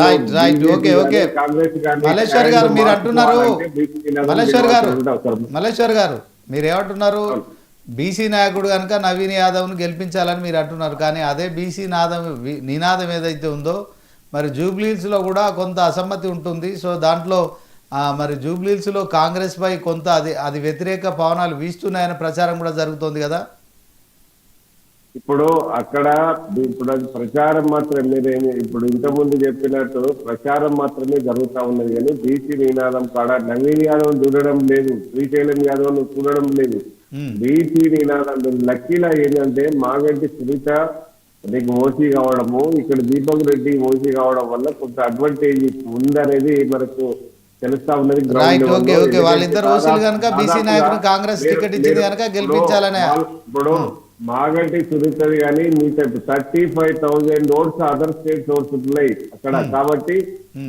Right right okay okay Malleshwar garu మీరు అంటున్నారు. మల్లేశ్వర్ గారు. మల్లేశ్వర్ గారు మీరు ఏమంటున్నారు? బీసీ నాయకుడు కనుక నవీన్ యాదవ్ను గెలిపించాలని మీరు అంటున్నారు. కానీ అదే బీసీ నాదం నినాదం ఏదైతే ఉందో మరి జూబ్లీహిల్స్లో కూడా కొంత అసమ్మతి ఉంటుంది. సో దాంట్లో మరి జూబ్లీహిల్స్లో కాంగ్రెస్ పై కొంత అది అది వ్యతిరేక పవనాలు వీస్తున్నాయనే ప్రచారం కూడా జరుగుతోంది కదా. ఇప్పుడు అక్కడ ఇప్పుడు అది ప్రచారం మాత్రం మీరేమి ఇప్పుడు ఇంతకుముందు చెప్పినట్టు ప్రచారం మాత్రమే జరుగుతా ఉన్నది కానీ బీసీ నినాదం కాడ నవీన్ యాదవ్ చూడడం లేదు శ్రీశైలం యాదవ్ చూడడం లేదు. బీసీ నినాదం లక్కీలా ఏంటంటే మాగంటి సునీత నీకు ఓసీ కావడము ఇక్కడ దీపక్ రెడ్డి ఓసీ కావడం వల్ల కొంత అడ్వాంటేజ్ ఉందనేది మనకు తెలుస్తా ఉన్నది ground రైట్ level ఓకే లో. ఓకే ఎందుకంటే వాళ్ళిద్దరు ఓసీలు దాదాపు- కనుక బీసీ నాయకుడు కాంగ్రెస్ టికెట్ ఇచ్చింది కనుక గెలిపించాలనే ఇప్పుడు మాగంటి సునీతది కానీ మిగతా thirty five thousand votes other states votes ఉన్నాయి అక్కడ. కాబట్టి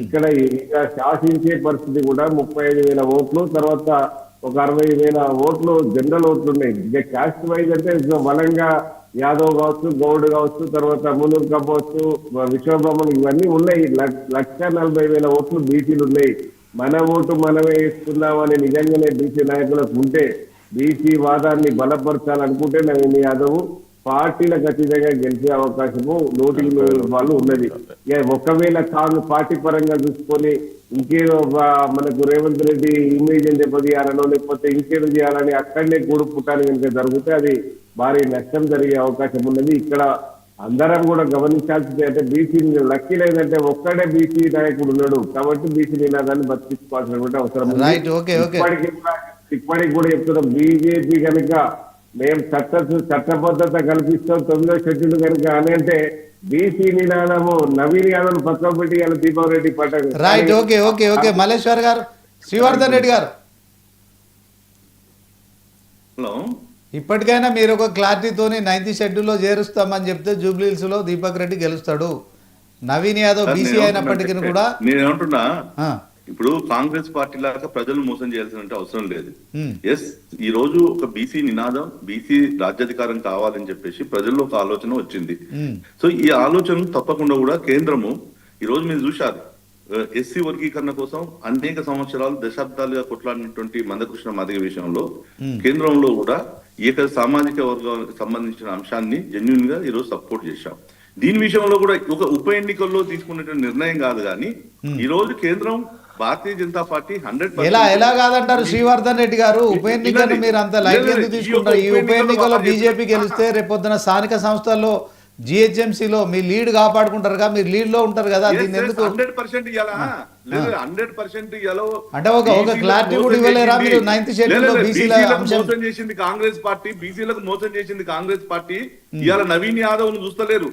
ఇక్కడ ఇంకా శాసించే పరిస్థితి కూడా ముప్పై ఐదు వేల ఓట్లు తర్వాత ఒక అరవై వేల ఓట్లు జనరల్ ఓట్లు ఉన్నాయి. ఇక క్యాస్ట్ వైజ్ అంటే బలంగా యాదవ్ కావచ్చు గౌడ్ కావచ్చు తర్వాత మునూర్ కావచ్చు విశ్వబ్రహ్మణ్ ఇవన్నీ ఉన్నాయి. లక్ష- లక్ష నలభై వేల ఓట్లు బీసీలు ఉన్నాయి. మన ఓటు మనమే వేసుకుందామని నిజంగానే బీసీ నాయకులకు ఉంటే బీసీ వాదాన్ని బలపరచాలనుకుంటే నవీన్ యాదవ్ పార్టీలకు అతీతంగా గెలిచే అవకాశము నూటికి వాళ్ళు ఉన్నది. ఒకవేళ తాను పార్టీ పరంగా చూసుకొని ఇంకేదో మనకు రేవంత్ రెడ్డి ఇమేజ్ దెబ్బతీయాలనో లేకపోతే ఇంకేదో చేయాలని అక్కడనే కూడు పుట్టాలి కనుక జరిగితే అది భారీ నష్టం జరిగే అవకాశం ఉన్నది. ఇక్కడ అందరం కూడా గమనించాల్సింది అంటే బీసీ లక్కీ లేదంటే ఒక్కడే బీసీ నాయకుడు ఉన్నాడు కాబట్టి బీసీ నినాదాన్ని బతికించుకోవాల్సినటువంటి అవసరం ఇప్పటికి ఇప్పటికి కూడా చెప్తున్నాం బీజేపీ కనుక మేము చట్ట చట్టబద్ధత కల్పిస్తాం తొమ్మిదో షెడ్యూల్ కనుక అని అంటే బీసీ నినాదము నవీన్ యాదవ్ పక్కన పెట్టి ఇలా దీపక్ రెడ్డి పట్ట right okay okay okay Malleshwar garu Srivardhan Reddy గారు. హలో. ఇప్పటికైనా మీరు ఒక క్లారిటీతోని నైన్త్ షెడ్యూల్లో చేరుస్తామని చెప్తే జూబ్లీహిల్స్లో దీపక్ రెడ్డి గెలుస్తాడు. నవీన్ యాదవ్ బీసీ అయినప్పటికీ కూడా నేను ఏమంటున్నా ఆ, ఇప్పుడు కాంగ్రెస్ పార్టీ లాగా ప్రజలు మోసం చేయాల్సిన అవసరం లేదు. ఎస్ ఈ రోజు ఒక బీసీ నినాదం బీసీ రాజ్యాధికారం కావాలని చెప్పేసి ప్రజల్లో ఒక ఆలోచన వచ్చింది. సో ఈ ఆలోచన తప్పకుండా కూడా కేంద్రము ఈ రోజు మీరు చూశారు. ఎస్సీ వర్గీకరణ కోసం అనేక సంవత్సరాలు దశాబ్దాలుగా కొట్లాడినటువంటి మందకృష్ణ మాదిగ విషయంలో కేంద్రంలో కూడా యొక్క సామాజిక వర్గానికి సంబంధించిన అంశాన్ని జెన్యున్గా ఈ రోజు సపోర్ట్ చేశాం. దీని విషయంలో కూడా ఒక ఉప ఎన్నికల్లో తీసుకున్నటువంటి నిర్ణయం కాదు కానీ ఈ రోజు కేంద్రం భారతీయ జనతా పార్టీ హండ్రెడ్ ఎలా ఎలా కాదంటారు శ్రీవర్ధన్ రెడ్డి గారు? ఉప ఎన్నికను మీరు అంత లైట్ ఎందుకు తీసుకుంటారు? ఈ ఉప ఎన్నికలో బీజేపీ గెలిస్తే రేపొద్దున స్థానిక సంస్థల్లో జిహెచ్ఎంసీలో మీ లీడ్ కాపాడుకుంటారుగా మీరు లీడ్లో ఉంటారు కదా దీన్ని ఎందుకు హండ్రెడ్ పర్సెంట్ హండ్రెడ్ పర్సెంట్ అంటే ఒక- ఒక clarity కూడా ఇవ్వలేరా మీరు? ninth schedule లో BC ల అంశం- మోసం చేసింది కాంగ్రెస్ పార్టీ బీసీలకు మోసం చేసింది కాంగ్రెస్ పార్టీ. ఇవాళ నవీన్ యాదవ్ను చూస్తలేరు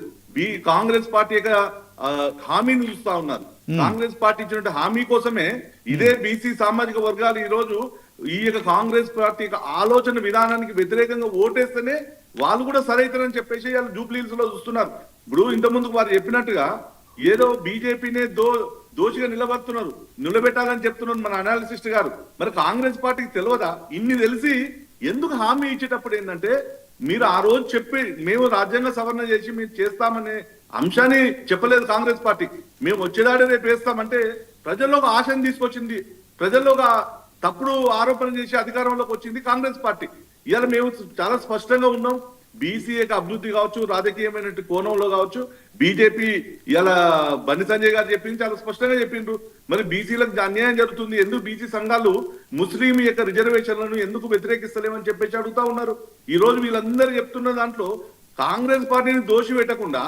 కాంగ్రెస్ పార్టీ యొక్క హామీని చూస్తా ఉన్నారు. కాంగ్రెస్ పార్టీ ఇచ్చినట్టు హామీ కోసమే ఇదే బీసీ సామాజిక వర్గాలు ఈ రోజు ఈ యొక్క కాంగ్రెస్ పార్టీ యొక్క ఆలోచన విధానానికి వ్యతిరేకంగా ఓటేస్తేనే వాళ్ళు కూడా సరైతారని చెప్పేసి వాళ్ళు జూబ్లీహిల్స్లో చూస్తున్నారు. ఇప్పుడు ఇంత ముందుకు వారు చెప్పినట్టుగా ఏదో బీజేపీనే దో దోషిగా నిలబడుతున్నారు. నిలబెట్టాలని చెప్తున్నారు మన అనాలిసిస్ట్ గారు. మరి కాంగ్రెస్ పార్టీకి తెలియదా? ఇన్ని తెలిసి ఎందుకు హామీ ఇచ్చేటప్పుడు ఏంటంటే మీరు ఆ రోజు చెప్పి మేము రాజ్యాంగ సవరణ చేసి మీరు చేస్తామనే అంశాన్ని చెప్పలేదు కాంగ్రెస్ పార్టీ. మేము వచ్చేదాడే రేపు వేస్తామంటే ప్రజల్లో ఒక ఆశను తీసుకొచ్చింది. ప్రజల్లో ఒక తప్పుడు ఆరోపణ చేసి అధికారంలోకి వచ్చింది కాంగ్రెస్ పార్టీ. ఇవాళ మేము చాలా స్పష్టంగా ఉన్నాం. బీసీ యొక్క అభివృద్ధి కావచ్చు రాజకీయమైన కోణంలో కావచ్చు బీజేపీ ఇలా బండి సంజయ్ గారు చెప్పింది చాలా స్పష్టంగా చెప్పిండ్రు. మరి బీసీలకు అన్యాయం జరుగుతుంది. ఎందుకు బీసీ సంఘాలు ముస్లిం యొక్క రిజర్వేషన్లను ఎందుకు వ్యతిరేకిస్తలేమని చెప్పేసి అడుగుతా ఉన్నారు. ఈ రోజు వీళ్ళందరూ చెప్తున్న దాంట్లో కాంగ్రెస్ పార్టీని దోషి పెట్టకుండా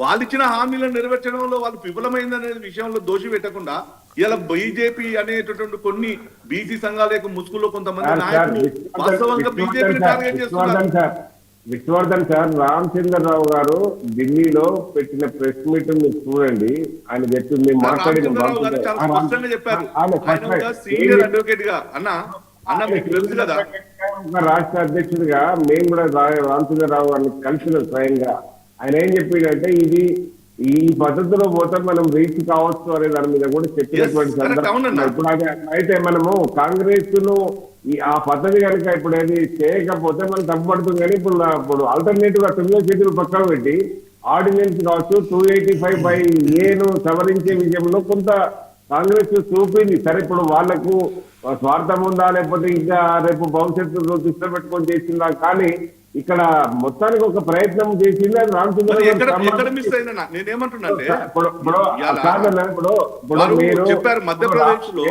వాళ్ళు ఇచ్చిన హామీలను నెరవేర్చడంలో వాళ్ళు విఫలమైందనే విషయంలో దోషి పెట్టకుండా ఇలా బీజేపీ అనేటటువంటి కొన్ని బీసీ సంఘాల యొక్క ముసుగులో కొంతమంది నాయకులు వాస్తవంగా బీజేపీని టార్గెట్ చేస్తున్నారు. విష్ణువర్ధన్ సార్ రామచంద్రరావు గారు ఢిల్లీలో పెట్టిన ప్రెస్ మీట్ మీరు చూడండి. ఆయన చెప్పింది మేము మాట్లాడిన సీనియర్ అడ్వకేట్గా అన్న అన్న మీకు తెలుసు కదా. ఒక రాష్ట్ర అధ్యక్షుడిగా మేము కూడా రామచంద్రరావు గారిని కలిసిన స్వయంగా. ఆయన ఏం చెప్పిండంటే ఇది ఈ పద్ధతిలో పోతే మనం రీచ్ కావచ్చు అనే దాని మీద కూడా చెప్పినటువంటి సందర్భం. ఇప్పుడు అది అయితే మనము కాంగ్రెస్ను ఈ ఆ పద్ధతి కనుక ఇప్పుడు అది చేయకపోతే మనం తప్పుపడుతుంది కానీ ఇప్పుడు ఇప్పుడు ఆల్టర్నేటివ్గా తొమ్మిదో చేతులు పక్కన పెట్టి ఆర్డినెన్స్ కావచ్చు టూ ఎయిటీ ఫైవ్ బై ఏను సవరించే విషయంలో కొంత కాంగ్రెస్ చూపింది. సరే ఇప్పుడు వాళ్ళకు స్వార్థం ఉందా లేకపోతే ఇంకా రేపు భవిష్యత్తు దృష్టిలో పెట్టుకొని చేసిందా? కానీ ఇక్కడ మొత్తానికి ఒక ప్రయత్నం చేసింది అది రామచంద్ర మరి మిస్ ఇప్పుడు ఇప్పుడు చెప్పారు మధ్యప్రదేశ్లో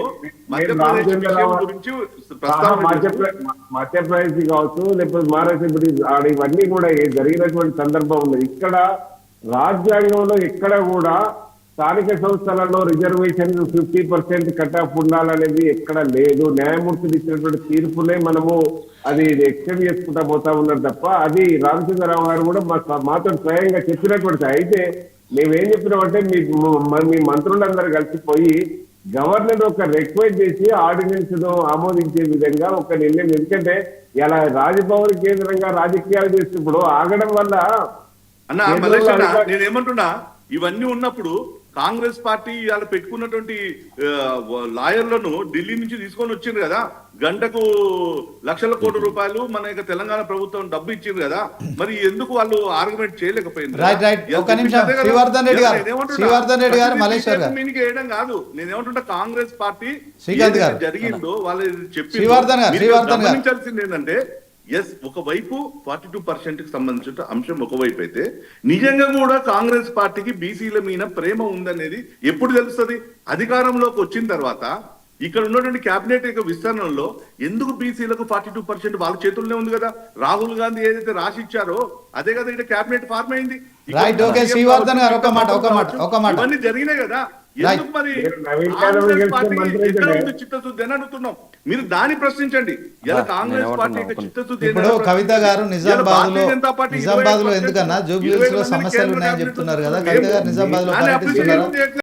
మధ్యప్రదేశ్ కావచ్చు లేకపోతే మహారాష్ట్ర ఇప్పుడు ఇవన్నీ కూడా జరిగినటువంటి సందర్భం ఉంది ఇక్కడ రాజ్యాంగంలో ఎక్కడ కూడా స్థానిక సంస్థలలో reservation fifty percent cut off ఉండాలనేది ఎక్కడ లేదు. న్యాయమూర్తులు ఇచ్చినటువంటి తీర్పునే మనము అది ఎక్స్టెండ్ చేసుకుంటా పోతా ఉన్నారు తప్ప అది రామచంద్రరావు గారు కూడా మా మాతో స్వయంగా చెప్పినటువంటి అయితే మేమేం చెప్పినామంటే మీ మ- మీ మంత్రులందరూ కలిసిపోయి గవర్నర్ ఒక రిక్వెస్ట్ చేసి ఆర్డినెన్స్ను ఆమోదించే విధంగా ఒక నిర్ణయం ఎందుకంటే ఇలా రాజభవన్ కేంద్రంగా రాజకీయాలు చేసినప్పుడు ఆగడం వల్ల అన్న కేంద్రంలో మలేష్ అన్న, అధికార- నేను ఏమంటున్నా ఇవన్నీ ఉన్నప్పుడు కాంగ్రెస్ పార్టీ ఇవాళ పెట్టుకున్నటువంటి లాయర్లను ఢిల్లీ నుంచి తీసుకొని వచ్చింది కదా గంటకు లక్షల కోట్ల రూపాయలు మన యొక్క తెలంగాణ ప్రభుత్వం డబ్బు ఇచ్చింది కదా మరి ఎందుకు వాళ్ళు ఆర్గ్యుమెంట్ చేయలేకపోయింది రైట్, రైట్. ఒక్క నిమిషం. శ్రీవర్ధన్ రెడ్డి గారు. శ్రీవర్ధన్ రెడ్డి గారు, మల్లేశ్వర్ గారు. మీనికి వేయడం కాదు నేనేమంటుంటా కాంగ్రెస్ పార్టీ జరిగిందో వాళ్ళు చెప్పి శ్రీవర్ధన్ గారు, శ్రీవర్ధన్ గారు. గమనించాల్సింది ఏంటంటే ఎస్ ఒకవైపు ఫార్టీ టూ పర్సెంట్కి సంబంధించిన అంశం ఒకవైపు అయితే నిజంగా కూడా కాంగ్రెస్ పార్టీకి బీసీల మీద ప్రేమ ఉందనేది ఎప్పుడు తెలుస్తుంది అధికారంలోకి వచ్చిన తర్వాత ఇక్కడ ఉన్నటువంటి కేబినెట్ యొక్క విస్తరణలో ఎందుకు బీసీలకు ఫార్టీ టూ పర్సెంట్ వాళ్ళ చేతుల్లోనే ఉంది కదా రాహుల్ గాంధీ ఏదైతే రాసి ఇచ్చారో అదే కదా ఇక్కడ కేబినెట్ ఫార్మ్ అయింది ఇక్కడ Right, okay, సీఎం శ్రీవర్ధన్ గారు, ఒక కావచ్చు, మాట, ఒక మాట, ఒక మాట. ఇవన్నీ జరిగినాయి కదా. ఎందుకు మరి చిత్తశుద్ధి అని అడుగుతున్నాం. మీరు దాన్ని ప్రశ్నించండి. ఇలా కాంగ్రెస్ పార్టీ చిత్తశుద్ధి ఇప్పుడు కవిత గారు నిజామాబాద్లో నిజామాబాద్లో 25% ఎందుకన్నా జూబ్లీస్లో 25 మంది సమస్యలు ఉన్నాయని చెప్తున్నారు కదా కవిత గారు నిజామాబాద్లో